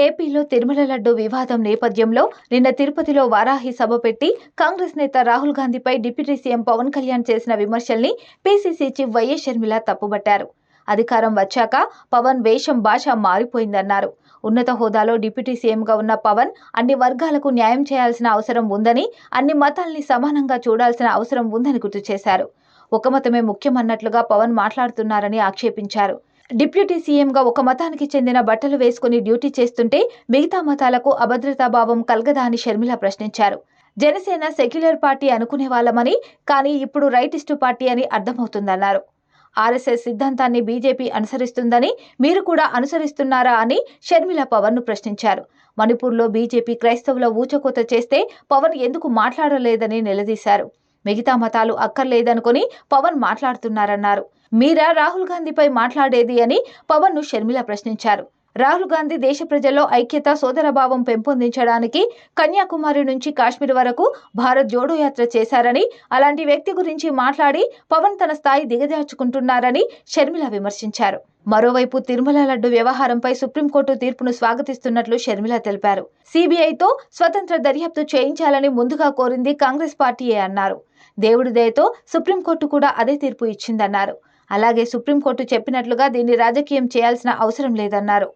ఏపీలో తిరుమల లడ్డు వివాదం నేపథ్యంలో నిన్న తిరుపతిలో వారాహి సభ పెట్టి కాంగ్రెస్ నేత రాహుల్ గాంధీపై డిప్యూటీ సీఎం పవన్ కళ్యాణ్ చేసిన విమర్శల్ని పీసీసీ చీఫ్ వైఎస్ షర్మిల తప్పుబట్టారు. అధికారం వచ్చాక పవన్ వేషం భాష మారిపోయిందన్నారు. ఉన్నత హోదాలో డిప్యూటీ సీఎంగా ఉన్న పవన్ అన్ని వర్గాలకు న్యాయం చేయాల్సిన అవసరం ఉందని అన్ని మతాల్ని సమానంగా చూడాల్సిన అవసరం ఉందని గుర్తు చేశారు. ఒక మతమే ముఖ్యమన్నట్లుగా పవన్ మాట్లాడుతున్నారని ఆక్షేపించారు. డిప్యూటీ సీఎంగా ఒక మతానికి చెందిన బట్టలు వేసుకుని డ్యూటీ చేస్తుంటే మిగతా మతాలకు అభద్రతాభావం కలగదా అని షర్మిల ప్రశ్నించారు. జనసేన సెక్యులర్ పార్టీ అనుకునే వాళ్ళమని కానీ ఇప్పుడు రైటిస్టు పార్టీ అని అర్థమవుతుందన్నారు. ఆర్ఎస్ఎస్ సిద్ధాంతాన్ని బీజేపీ అనుసరిస్తుందని మీరు కూడా అనుసరిస్తున్నారా అని షర్మిల పవన్ను ప్రశ్నించారు. మణిపూర్లో బీజేపీ క్రైస్తవుల ఊచకోత చేస్తే పవన్ ఎందుకు మాట్లాడలేదని నిలదీశారు. మిగతా మతాలు అక్కర్లేదనుకుని పవన్ మాట్లాడుతున్నారన్నారు. మీరా రాహుల్ గాంధీపై మాట్లాడేది అని పవన్ను షర్మిల ప్రశ్నించారు. రాహుల్ గాంధీ దేశ ప్రజల్లో ఐక్యత సోదరభావం పెంపొందించడానికి కన్యాకుమారి నుంచి కాశ్మీర్ వరకు భారత్ జోడో యాత్ర చేశారని అలాంటి వ్యక్తి గురించి మాట్లాడి పవన్ తన స్థాయి దిగజార్చుకుంటున్నారని షర్మిల విమర్శించారు. మరోవైపు తిరుమల లడ్డు వ్యవహారంపై సుప్రీంకోర్టు తీర్పును స్వాగతిస్తున్నట్లు షర్మిల తెలిపారు. సిబిఐతో స్వతంత్ర దర్యాప్తు చేయించాలని ముందుగా కోరింది కాంగ్రెస్ పార్టీయే అన్నారు. దేవుడి దయతో సుప్రీంకోర్టు కూడా అదే తీర్పు ఇచ్చిందన్నారు. అలాగే సుప్రీంకోర్టు చెప్పినట్లుగా దీన్ని రాజకీయం చేయాల్సిన అవసరం లేదన్నారు